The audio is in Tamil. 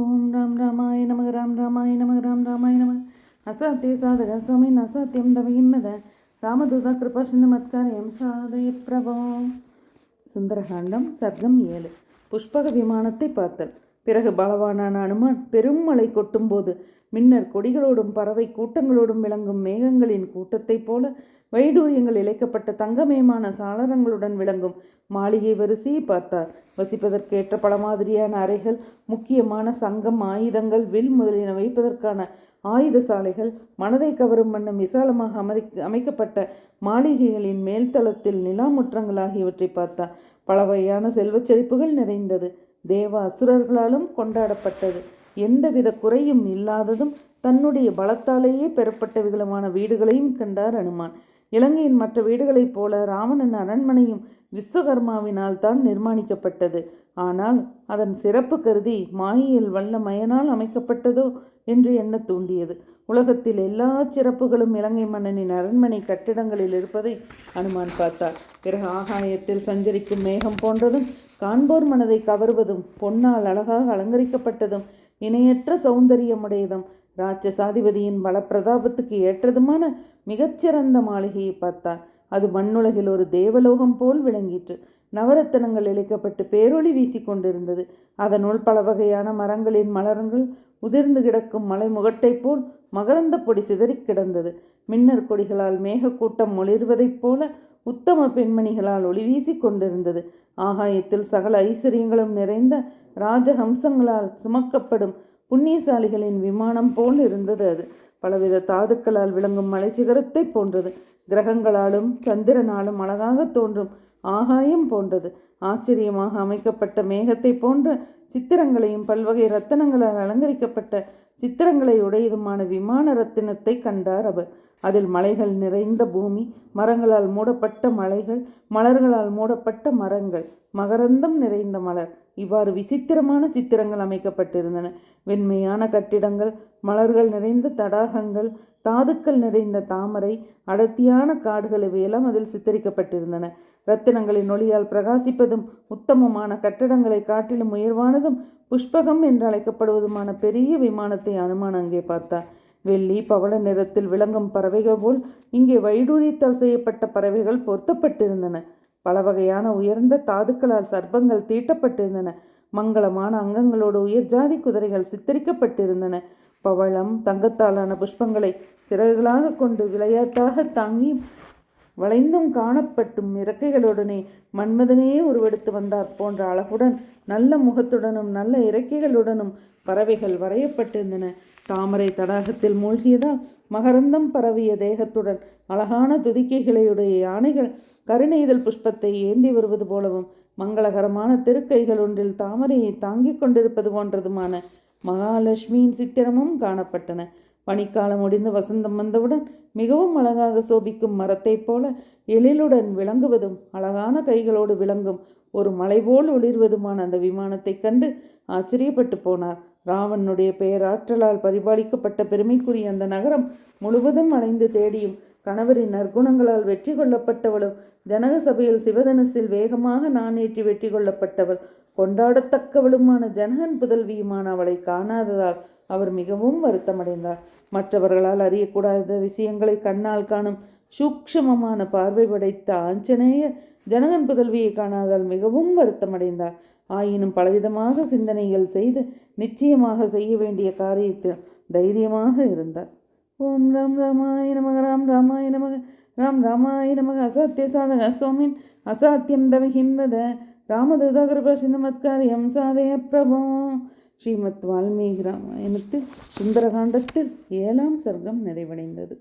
ஓம் ராம் ராமாய நமக ராம் ராமாய நமக ராம் ராமாய நமக. அசாத்திய சாதக சுவாமின் அசாத்தியம் தவகிம்மத ராமதூதா கிருபா சிந்து மத்காரியம் சாதய பிரபோ. சுந்தரகாண்டம் சர்க்கம் ஏழு. புஷ்பக விமானத்தை பார்த்தல். பிறகு பலவானான அனுமான் பெரும் மழை கொட்டும்போது மின்னர் கொடிகளோடும் பறவை கூட்டங்களோடும் விளங்கும் மேகங்களின் கூட்டத்தைப் போல வைடூரியங்கள் இழைக்கப்பட்ட தங்கமயமான சாளரங்களுடன் விளங்கும் மாளிகை வரிசையை பார்த்தார். வசிப்பதற்கேற்ற பல மாதிரியான அறைகள் முக்கியமான சங்கம் ஆயுதங்கள் வில் முதலியன வைப்பதற்கான ஆயுத சாலைகள் மனதை கவரும் வண்ணம் விசாலமாக அமரி அமைக்கப்பட்ட மாளிகைகளின் மேல்தளத்தில் நிலாமுற்றங்கள் ஆகியவற்றை பார்த்தார். பல வகையான செல்வச் செழிப்புகள் நிறைந்தது. தேவ அசுரர்களாலும் கொண்டாடப்பட்டது. எந்தவித குறையும் இல்லாததும் தன்னுடைய பலத்தாலேயே பெறப்பட்டவைகளுமான வீடுகளையும் கண்டார் அனுமான். இலங்கையின் மற்ற வீடுகளைப் போல ராவணன் அரண்மனையும் விஸ்வகர்மாவினால் தான் நிர்மாணிக்கப்பட்டது. ஆனால் அதன் சிறப்பு கருதி மாயியில் வல்ல மயனால் அமைக்கப்பட்டதோ என்று எண்ண தூண்டியது உலகத்தில் எல்லா சிறப்புகளும் இலங்கை மன்னனின் அரண்மனை கட்டிடங்களில் இருப்பதை அனுமான் பார்த்தார். பிறகு ஆகாயத்தில் சஞ்சரிக்கும் மேகம் போன்றதும் காண்போர் மனதை கவர்வதும் பொன்னால் அழகாக அலங்கரிக்கப்பட்டதும் இணையற்ற சௌந்தரியமுடையதும் ராட்சசாதிபதியின் பலப்பிரதாபத்துக்கு ஏற்றதுமான மிகச்சிறந்த மாளிகையை பார்த்தார். அது மண்ணுலகில் ஒரு தேவலோகம் போல் விளங்கிற்று. நவரத்தனங்கள் இழைக்கப்பட்டு பேரொளி வீசிக்கொண்டிருந்தது அதனுள் பல வகையான மரங்களின் மலரங்கள் உதிர்ந்து கிடக்கும் மலை முகட்டைப் போல் மகரந்த பொடி சிதறிக் கிடந்தது. மின்னர் கொடிகளால் மேகக்கூட்டம் ஒளிர்வதைப் போல உத்தம பெண்மணிகளால் ஒளி வீசி கொண்டிருந்தது. ஆகாயத்தில் சகல ஐஸ்வர்யங்களும் நிறைந்த ராஜஹம்சங்களால் சுமக்கப்படும் புண்ணியசாலிகளின் விமானம் போல் இருந்தது அது. பலவித தாதுக்களால் விளங்கும் மலை போன்றது. கிரகங்களாலும் சந்திரனாலும் அழகாக தோன்றும் ஆகாயம் போன்றது. ஆச்சரியமாக அமைக்கப்பட்ட மேகத்தை போன்ற சித்திரங்களையும் பல்வகை ரத்தனங்களால் அலங்கரிக்கப்பட்ட சித்திரங்களை உடையதுமான விமான ரத்தினத்தை கண்டார் அவர். அதில் மலைகள் நிறைந்த பூமி மரங்களால் மூடப்பட்ட மலைகள் மலர்களால் மூடப்பட்ட மரங்கள் மகரந்தம் நிறைந்த மலர். இவ்வாறு விசித்திரமான சித்திரங்கள் அமைக்கப்பட்டிருந்தன. வெண்மையான கட்டிடங்கள் மலர்கள் நிறைந்த தடாகங்கள் தாதுக்கள் நிறைந்த தாமரை அடர்த்தியான காடுகள் இவையெல்லாம் அதில் சித்தரிக்கப்பட்டிருந்தன. ரத்தினங்களின் ஒளியால் பிரகாசிப்பதும் உத்தமமான கட்டடங்களை காட்டிலும் உயர்வானதும் புஷ்பகம் என்று அழைக்கப்படுவதுமான பெரிய விமானத்தை அனுமான் அங்கே பார்த்தார். வெள்ளி பவள நிறத்தில் விளங்கும் பறவைகள் போல் இங்கே வைடூரியத்தால் செய்யப்பட்ட பறவைகள் பொருத்தப்பட்டிருந்தன. பல வகையான உயர்ந்த தாதுக்களால் சர்ப்பங்கள் தீட்டப்பட்டிருந்தன. மங்களமான அங்கங்களோடு உயர் ஜாதி குதிரைகள் சித்தரிக்கப்பட்டிருந்தன. பவளம் தங்கத்தாலான புஷ்பங்களை சிறகுகளாக கொண்டு விளையாட்டாக தாங்கி வளைந்தும் காணப்பட்டும் இறக்கைகளுடனே மன்மதனையே உருவெடுத்து வந்தார் போன்ற அழகுடன் நல்ல முகத்துடனும் நல்ல இறக்கைகளுடனும் பறவைகள் வரையப்பட்டிருந்தன. தாமரை தடாகத்தில் மூழ்கியதால் மகரந்தம் பரவிய தேகத்துடன் அழகான துதிக்கைகளையுடைய யானைகள் கருணைதல் புஷ்பத்தை ஏந்தி வருவது போலவும் மங்களகரமான திருக்கைகள் ஒன்றில் தாமரையை தாங்கிக் கொண்டிருப்பது போன்றதுமான மகாலட்சுமியின் சித்திரமும் காணப்பட்டன. பனிக்காலம் முடிந்து வசந்தம் வந்தவுடன் மிகவும் அழகாக சோபிக்கும் மரத்தைப் போல எழிலுடன் விளங்குவதும் அழகான கைகளோடு விளங்கும் ஒரு மலை போல் ஒளிர்வதுமான அந்த விமானத்தைக் கண்டு ஆச்சரியப்பட்டு போனார். ராவனுடைய பெயராற்றலால் பரிபாலிக்கப்பட்ட பெருமைக்குரிய அந்த நகரம் முழுவதும் அலைந்து தேடியும் கணவரின் நற்குணங்களால் வெற்றி கொள்ளப்பட்டவளும் ஜனக சபையில் சிவதனசில் வேகமாக நானேற்றி வெற்றி கொள்ளப்பட்டவள் கொண்டாடத்தக்கவளுமான ஜனகன் புதல்வியுமான அவளை காணாததால் அவர் மிகவும் வருத்தமடைந்தார். மற்றவர்களால் அறியக்கூடாத விஷயங்களை கண்ணால் காணும் சூக்ஷமமான பார்வை படைத்த ஆஞ்சநேயர் ஜனகன் புதல்வியை காணாதால் மிகவும் வருத்தமடைந்தார். ஆயினும் பலவிதமாக சிந்தனைகள் செய்து நிச்சயமாக செய்ய வேண்டிய காரியத்தில் தைரியமாக இருந்தார். ஓம் ராம் ராமாய நமக ராம் ராமாய நமக ராம் ராமாய நமக. அசாத்திய சாதக சுவாமின் அசாத்தியம் தவஹிம்பத ராமதூதா கிருபா சிந்தமத்காரியம் சாதய பிரபோ. ஸ்ரீமத் வால்மீகி ராமாயணத்தில் சுந்தரகாண்டத்தில் ஏழாம் சர்க்கம் நிறைவடைந்தது.